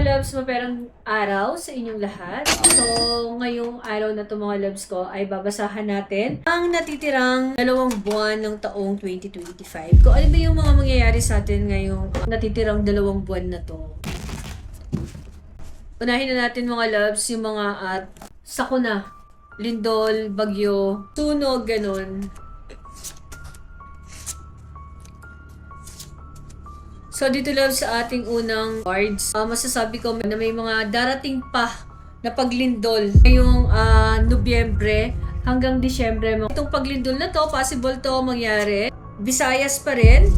loves, maperang araw sa inyong lahat. So, ngayong araw na to mga loves ko ay babasahan natin ang natitirang dalawang buwan ng taong 2025. Kung ano ba yung mga mangyayari sa atin ngayong natitirang dalawang buwan na to. Unahin na natin mga loves yung mga at sakuna, lindol, bagyo, sunog, ganun. So, dito lang sa ating unang cards, ah, masasabi ko na may mga darating pa na paglindol ngayong ah, Nobyembre hanggang Disyembre. Itong paglindol na to, possible to mangyari. Visayas pa rin.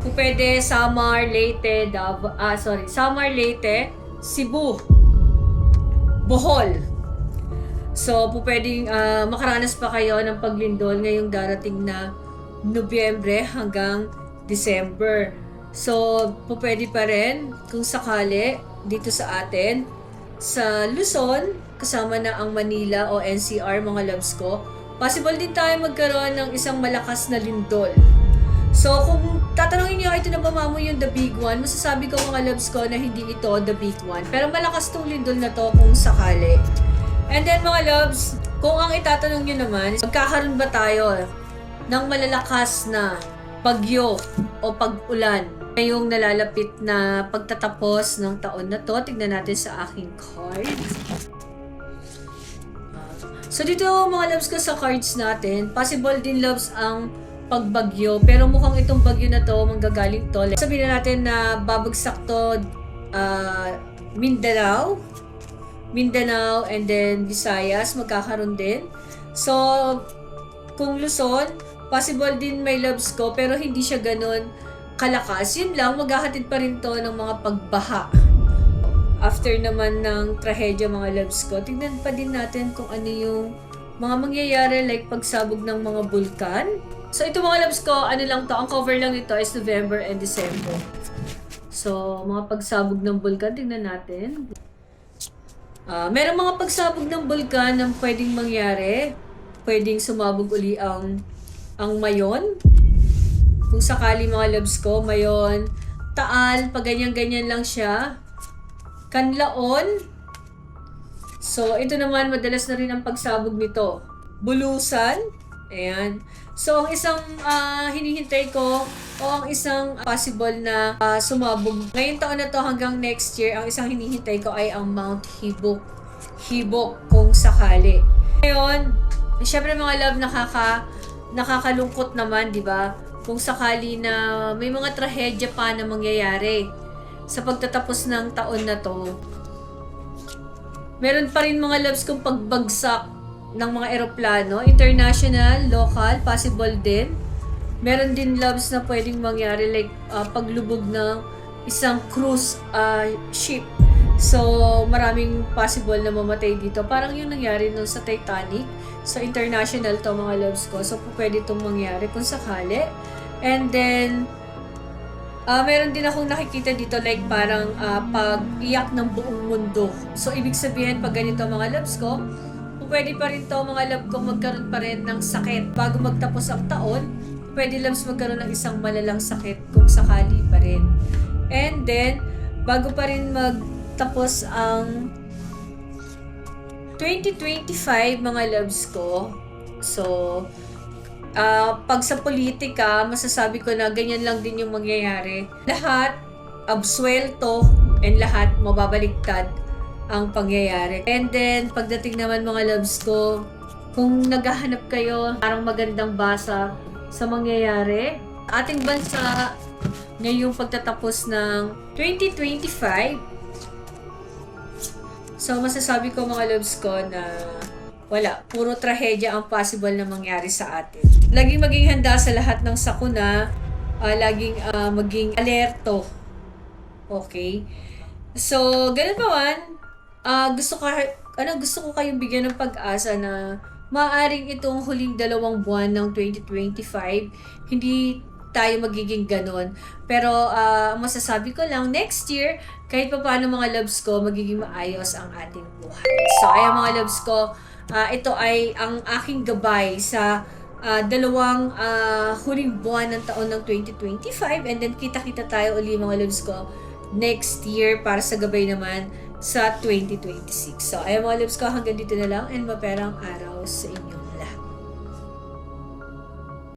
Kung pwede, Samar, Leyte, Davao, ah, sorry, Samar, Leyte, Cebu, Bohol. So, po pwedeng ah, makaranas pa kayo ng paglindol ngayong darating na Nobyembre hanggang December. So, pwede pa rin kung sakali dito sa atin sa Luzon, kasama na ang Manila o NCR mga loves ko, possible din tayo magkaroon ng isang malakas na lindol. So, kung tatanungin niyo, ito na ba mamo yung the big one, masasabi ko mga loves ko na hindi ito the big one. Pero malakas tong lindol na to kung sakali. And then mga loves, kung ang itatanong niyo naman, magkakaroon ba tayo ng malalakas na bagyo o pag-ulan ngayong nalalapit na pagtatapos ng taon na to. Tignan natin sa aking card. So dito mga loves ko sa cards natin, possible din loves ang pagbagyo. Pero mukhang itong bagyo na to, manggagaling to. Sabihin na natin na babagsak to ah, Mindanao, Mindanao, and then Visayas, magkakaroon din. So, kung Luzon, possible din may loves ko, pero hindi siya ganun kalakas. Yun lang, maghahatid pa rin to ng mga pagbaha. After naman ng trahedya mga loves ko, tignan pa din natin kung ano yung mga mangyayari like pagsabog ng mga bulkan. So ito mga loves ko, ano lang to, ang cover lang nito is November and December. So, mga pagsabog ng bulkan, tingnan natin. Ah, merong mga pagsabog ng bulkan na pwedeng mangyari. Pwedeng sumabog uli ang ang mayon. Kung sakali mga loves ko, mayon, taal, pag ganyan-ganyan lang siya. Kanlaon. So, ito naman, madalas na rin ang pagsabog nito. Bulusan. Ayan. So, ang isang ah, hinihintay ko o ang isang possible na ah, sumabog ngayong taon na to hanggang next year, ang isang hinihintay ko ay ang Mount Hibok. Hibok kung sakali. Ngayon, syempre mga love, nakaka, nakakalungkot naman, di ba? Kung sakali na may mga trahedya pa na mangyayari sa pagtatapos ng taon na to. Meron pa rin mga loves kung pagbagsak ng mga eroplano, international, local, possible din. Meron din loves na pwedeng mangyari like ah, paglubog ng isang cruise ah, ship. So, maraming possible na mamatay dito. Parang yung nangyari nung sa Titanic. So, international to mga loves ko. So, pwede itong mangyari kung sakali. And then, Ah, meron din akong nakikita dito like parang ah, pag-iyak ng buong mundo. So, ibig sabihin, pag ganito mga loves ko, pwede pa rin to mga love ko magkaroon pa rin ng sakit. Bago magtapos ang taon, pwede loves magkaroon ng isang malalang sakit kung sakali pa rin. And then, bago pa rin magtapos ang 2025 mga loves ko, so, Ah, pag sa politika, masasabi ko na ganyan lang din yung mangyayari. Lahat absuelto and lahat mababaliktad ang pangyayari. And then, pagdating naman mga loves ko, kung naghahanap kayo, parang magandang basa sa mangyayari, ating bansa ngayong pagtatapos ng 2025, so masasabi ko mga loves ko na wala, puro trahedya ang possible na mangyari sa atin. Laging maging handa sa lahat ng sakuna, ah, laging ah, maging alerto. Okay? So, ganun pa man, ah, gusto ka ano gusto ko kayong bigyan ng pag-asa na maaring itong huling dalawang buwan ng 2025 hindi tayo magiging ganon. Pero ang masasabi ko lang, next year, kahit pa paano mga loves ko, magiging maayos ang ating buhay. So, ayan mga loves ko, ah, ito ay ang aking gabay sa ah, dalawang ah, huling buwan ng taon ng 2025 and then kita-kita tayo uli mga loves ko next year para sa gabay naman sa 2026. So, ayan mga loves ko, hanggang dito na lang and maperang araw sa inyo.